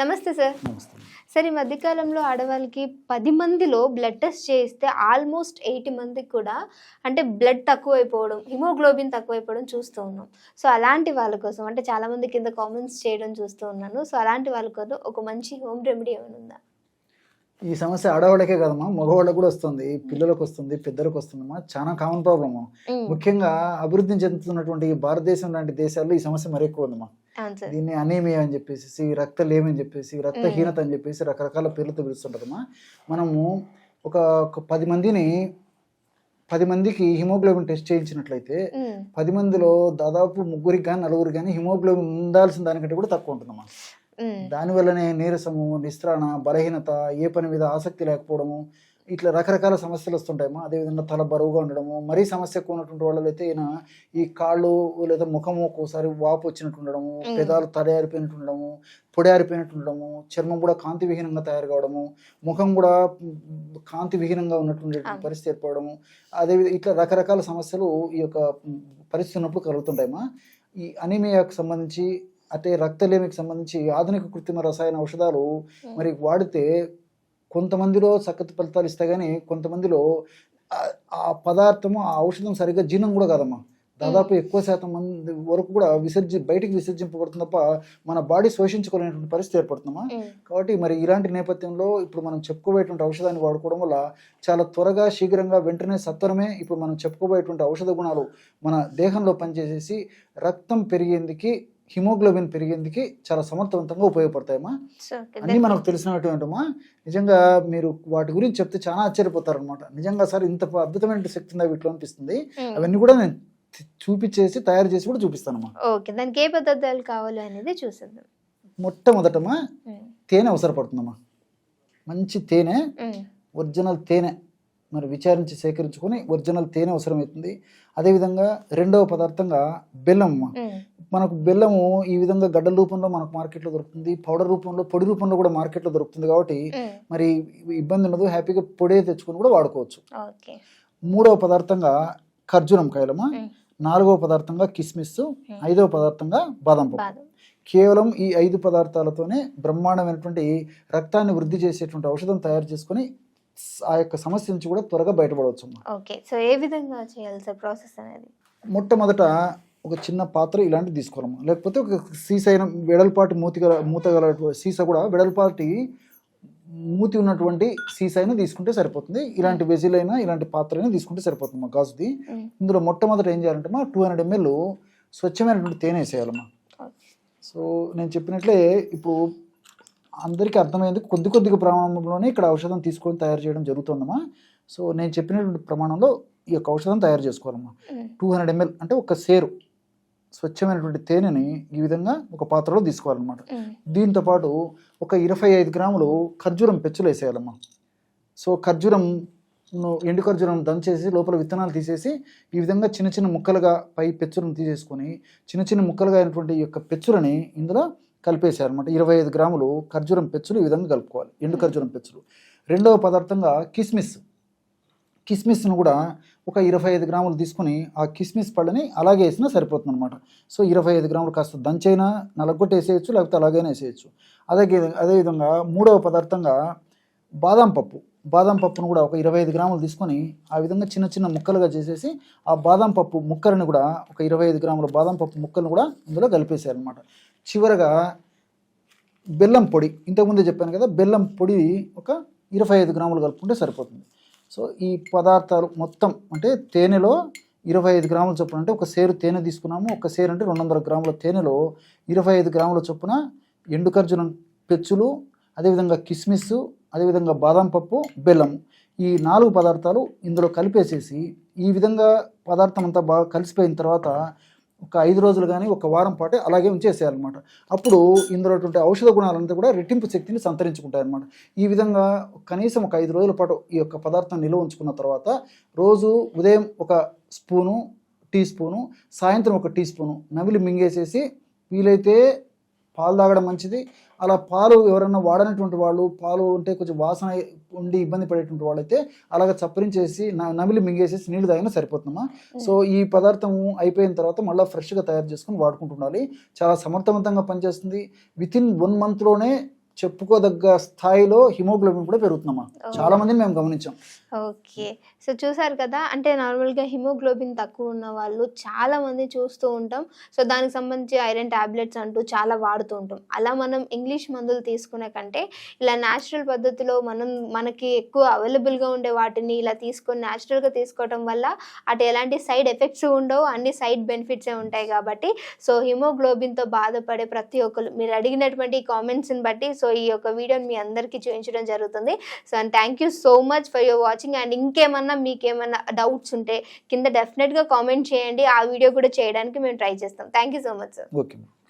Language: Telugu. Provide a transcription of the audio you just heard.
నమస్తే సార్. సార్ ఈ మధ్యకాలంలో ఆడవాళ్ళకి పది మందిలో బ్లడ్ టెస్ట్ చేయిస్తే ఆల్మోస్ట్ ఎయిటీ మందికి కూడా అంటే బ్లడ్ తక్కువైపోవడం హిమోగ్లోబిన్ తక్కువైపోవడం చూస్తూ ఉన్నాం. సో అలాంటి వాళ్ళ కోసం అంటే చాలా మంది కింద కామెంట్స్ చేయడం చూస్తూ ఉన్నాను. సో అలాంటి వాళ్ళ కోసం ఒక మంచి హోమ్ రెమెడీ ఏమైనా ఉందా? ఈ సమస్య ఆడవాళ్ళకే కదమ్మా మగవాళ్ళకు కూడా వస్తుంది పిల్లలకు వస్తుంది పెద్దలకు వస్తుందమ్మా చాలా కామన్ ప్రాబ్లమ్. ముఖ్యంగా అభివృద్ధి చెందుతున్నటువంటి ఈ భారతదేశం లాంటి దేశాల్లో ఈ సమస్య మరి ఎక్కువ ఉందమ్మా దీన్ని అనీమియా అని చెప్పేసి రక్తలేమి అని చెప్పేసి రక్తహీనత అని చెప్పేసి రకరకాల పేర్లతో పిలుస్తుంటారమ్మా మనము ఒక పది మందిని పది మందికి హిమోగ్లోబిన్ టెస్ట్ చేయించినట్లయితే. పది మందిలో దాదాపు ముగ్గురికి కానీ నలుగురికి కానీ హిమోగ్లోబిన్ ఉండాల్సిన దానికంటే కూడా తక్కువ ఉంటుందమ్మా మ్మ్. దానివల్లనే నీరసము నిస్త్రాణ బలహీనత ఏ పని మీద ఆసక్తి లేకపోవడము ఇట్లా రకరకాల సమస్యలు వస్తుంటాయమ్మా అదేవిధంగా తల బరువుగా ఉండడము మరీ సమస్య ఉన్నటువంటి వాళ్ళలో అయితే ఈయన ఈ కాళ్ళు లేదా ముఖము ఒక్కోసారి వాపు వచ్చినట్టు ఉండడము. పెదాలు తయారిపోయినట్టు ఉండడము పొడి ఆరిపోయినట్టు ఉండడము చర్మం కూడా కాంతి విహీనంగా తయారు కావడము ముఖం కూడా కాంతి విహీనంగా ఉన్నటువంటి. పరిస్థితి ఏర్పడము అదే ఇట్లా రకరకాల సమస్యలు ఈ యొక్క పరిస్థితి ఉన్నప్పుడు కలుగుతుంటాయమ్మా ఈ అనీమియాకు సంబంధించి అంటే రక్తలేమికి సంబంధించి ఆధునిక కృత్రిమ రసాయన ఔషధాలు మరి వాడితే కొంతమందిలో చక్కటి ఫలితాలు ఇస్తాయి కానీ కొంతమందిలో ఆ- పదార్థము ఆ ఔషధం సరిగ్గా జీర్ణం కూడా కాదమ్మా. దాదాపు ఎక్కువ శాతం మంది వరకు కూడా విసర్జి బయటికి విసర్జింపబడుతుంది తప్ప మన బాడీ శోషించుకోలేనటువంటి పరిస్థితి ఏర్పడుతుందమ్మా. మ్మ్. కాబట్టి మరి ఇలాంటి నేపథ్యంలో ఇప్పుడు మనం చెప్పుకోబోయేటువంటి ఔషధాన్ని వాడుకోవడం వల్ల చాలా త్వరగా శీఘ్రంగా వెంటనే సత్వరమే ఇప్పుడు మనం చెప్పుకోబోయేటువంటి ఔషధ గుణాలు మన దేహంలో పనిచేసేసి రక్తం పెరిగేందుకు హిమోగ్లోబిన్ పెరిగేందుకు చాలా సమర్థవంతంగా ఉపయోగపడతాయమ్మా. అన్నీ మనకు తెలిసినటువంటిమా నిజంగా మీరు వాటి గురించి చెప్తే చాలా ఆశ్చర్యపోతారు అనమాట నిజంగా సార్ ఇంత అద్భుతమైన శక్తి ఉందా వీటిలో అనిపిస్తుంది మ్మ్. అవన్నీ కూడా నేను చూపించేసి తయారు చేసి కూడా చూపిస్తానమ్మా ఓకే దానికి ఏ పదార్థాలు కావాలి అనేది చూసేద్దాం మొట్టమొదటమా మ్మ్. తేనె అవసరపడుతుందమ్మా మంచి తేనె మ్మ్. ఒరిజినల్ తేనె మరి విచారించి సేకరించుకొని ఒరిజినల్ తేనె అవసరమవుతుంది. అదేవిధంగా రెండవ పదార్థంగా బెల్లం. మనకు బెల్లము ఈ విధంగా గడ్డల రూపంలో మనకు మార్కెట్లో దొరుకుతుంది. పౌడర్ రూపంలో పొడి రూపంలో కూడా మార్కెట్లో దొరుకుతుంది కాబట్టి. మరి ఇబ్బంది ఉండదు. హ్యాపీగా పొడే తెచ్చుకొని కూడా వాడుకోవచ్చు. మూడవ పదార్థంగా ఖర్జూరం కాయలమ్మా మ్మ్. నాలుగవ పదార్థంగా కిస్మిస్ ఐదవ పదార్థంగా బాదం పప్పు. కేవలం ఈ ఐదు పదార్థాలతోనే బ్రహ్మాండమైనటువంటి రక్తాన్ని వృద్ధి చేసేటువంటి ఔషధం తయారు చేసుకొని ఆ యొక్క సమస్య నుంచి కూడా త్వరగా బయటపడవచ్చు అమ్మా. ఓకే సో ఏ విధంగా చేయాలి సార్ ప్రాసెస్ అనేది మొట్టమొదట ఒక చిన్న పాత్ర ఇలాంటిది తీసుకోవాలమ్మా లేకపోతే ఒక సీస అయిన వెడల్పాటి మూతి గల మూత గల సీస కూడా వెడల్పాటి మూతి ఉన్నటువంటి సీస అయినా తీసుకుంటే సరిపోతుంది ఇలాంటి వెజిల్ అయినా ఇలాంటి పాత్ర అయినా తీసుకుంటే సరిపోతుంది మా గాజుది. ఇందులో మొట్టమొదట ఏం చేయాలంటే మా టూ హండ్రెడ్ ఎంఎల్ స్వచ్ఛమైనటువంటి తేనె వేసేయాలమ్మా. సో నేను చెప్పినట్లే ఇప్పుడు అందరికీ అర్థమైంది కొద్ది కొద్దిగా ప్రమాణంలోనే ఇక్కడ ఔషధం తీసుకొని తయారు చేయడం జరుగుతుందమ్మా సో నేను చెప్పినటువంటి ప్రమాణంలో ఈ యొక్క ఔషధం తయారు చేసుకోవాలమ్మా మ్మ్. టూ హండ్రెడ్ ఎంఎల్ అంటే ఒక సేరు స్వచ్ఛమైనటువంటి తేనెని ఈ విధంగా ఒక పాత్రలో తీసుకోవాలన్నమాట. దీంతో పాటు ఒక ఇరవై ఐదు గ్రాములు ఖర్జూరం పెచ్చులు వేసేయాలమ్మా సో ఖర్జూరం ఎండు ఖర్జూరం దంచేసి లోపల విత్తనాలు తీసేసి ఈ విధంగా చిన్న చిన్న ముక్కలుగా పై పెచ్చులను తీసేసుకొని చిన్న చిన్న ముక్కలుగా అయినటువంటి ఈ యొక్క పెచ్చులని ఇందులో కలిపేశారు అనమాట ఇరవై ఐదు గ్రాములు ఖర్జూరం పెచ్చులు ఈ విధంగా కలుపుకోవాలి. ఎండు ఖర్జూరం పెచ్చులు. రెండవ పదార్థంగా కిస్మిస్. కిస్మిస్ను కూడా ఒక ఇరవై ఐదు గ్రాములు తీసుకొని ఆ కిస్మిస్ పళ్ళని అలాగే వేసినా సరిపోతుంది అనమాట సో ఇరవై ఐదు గ్రాములు కాస్త దంచైనా నలగొట్టి వేసేయచ్చు లేకపోతే అలాగైనా వేసేయచ్చు. అదే అదేవిధంగా మూడవ పదార్థంగా బాదం పప్పు. బాదం పప్పును కూడా ఒక ఇరవై ఐదు గ్రాములు తీసుకొని ఆ విధంగా చిన్న చిన్న ముక్కలుగా చేసేసి ఆ బాదం పప్పు ముక్కలను కూడా ఒక ఇరవై ఐదు గ్రాముల బాదం పప్పు ముక్కలను కూడా ఇందులో కలిపేసారనమాట చివరగా బెల్లం పొడి ఇంతకుముందే చెప్పాను కదా బెల్లం పొడి ఒక ఇరవై ఐదు గ్రాములు కలుపుకుంటే సరిపోతుంది. సో ఈ పదార్థాలు మొత్తం అంటే తేనెలో ఇరవై ఐదు గ్రాముల చొప్పున అంటే ఒక సేరు తేనె తీసుకున్నాము ఒక సేరు అంటే రెండు వందల గ్రాముల తేనెలో ఇరవై ఐదు గ్రాముల చొప్పున ఎండు ఖర్జూరం పెచ్చులు అదేవిధంగా కిస్మిస్ అదేవిధంగా బాదం పప్పు బెల్లం ఈ నాలుగు పదార్థాలు ఇందులో కలిపేసేసి ఈ విధంగా పదార్థం అంతా బాగా కలిసిపోయిన తర్వాత ఒక ఐదు రోజులు కానీ ఒక వారం పాటు అలాగే ఉంచేసేయాలన్నమాట. అప్పుడు ఇందులో ఔషధ గుణాలంతా కూడా రెట్టింపు శక్తిని సంతరించుకుంటాయన్నమాట. ఈ విధంగా కనీసం ఒక ఐదు రోజుల పాటు ఈ యొక్క పదార్థం నిల్వ ఉంచుకున్న తర్వాత రోజు ఉదయం ఒక స్పూను టీ స్పూను సాయంత్రం ఒక టీ స్పూను నమిలి మింగేసేసి వీలైతే పాలు తాగడం మంచిది. అలా పాలు ఎవరైనా వాడనటువంటి వాళ్ళు పాలు ఉంటే కొంచెం వాసన ఉండి ఇబ్బంది పడేటువంటి వాళ్ళైతే అలాగ చప్పరించేసి నమిలి మింగేసేసి నీళ్ళు తాగినా సరిపోతుందమ్మా. సో ఈ పదార్థం అయిపోయిన తర్వాత మళ్ళీ ఫ్రెష్గా తయారు చేసుకొని వాడుకుంటుండాలి చాలా సమర్థవంతంగా పనిచేస్తుంది. విత్ ఇన్ వన్ మంత్లోనే చెప్పుకోదగ్గ స్థాయిలో హిమోగ్లోబిన్ కూడా పెరుగుతుందమ్మా. ఓ. చాలా మందిని మేము గమనించాం. ఓకే. సో చూసారు కదా అంటే నార్మల్గా హిమోగ్లోబిన్ తక్కువ ఉన్న వాళ్ళు చాలా మంది చూస్తూ ఉంటాం. సో దానికి సంబంధించి ఐరన్ టాబ్లెట్స్ అంటూ చాలా వాడుతూ ఉంటాం. అలా మనం ఇంగ్లీష్ మందులు తీసుకునే కంటే ఇలా న్యాచురల్ పద్ధతిలో మనం మనకి ఎక్కువ అవైలబుల్గా ఉండే వాటిని ఇలా తీసుకొని న్యాచురల్గా తీసుకోవటం వల్ల అటు ఎలాంటి సైడ్ ఎఫెక్ట్స్ ఉండవు అన్ని సైడ్ బెనిఫిట్సే ఉంటాయి కాబట్టి. సో హిమోగ్లోబిన్తో బాధపడే ప్రతి ఒక్కరు మీరు అడిగినటువంటి కామెంట్స్ని బట్టి సో సో ఈ యొక్క వీడియోని మీ అందరికీ చూపించడం జరుగుతుంది. So and thank you so much for your watching and ఇంకేమన్నా మీకు ఏమన్నా డౌట్స్ ఉంటే కింద డెఫినెట్గా కామెంట్ చేయండి. ఆ వీడియో కూడా చేయడానికి మేము ట్రై చేస్తాం. Thank you so much sir okay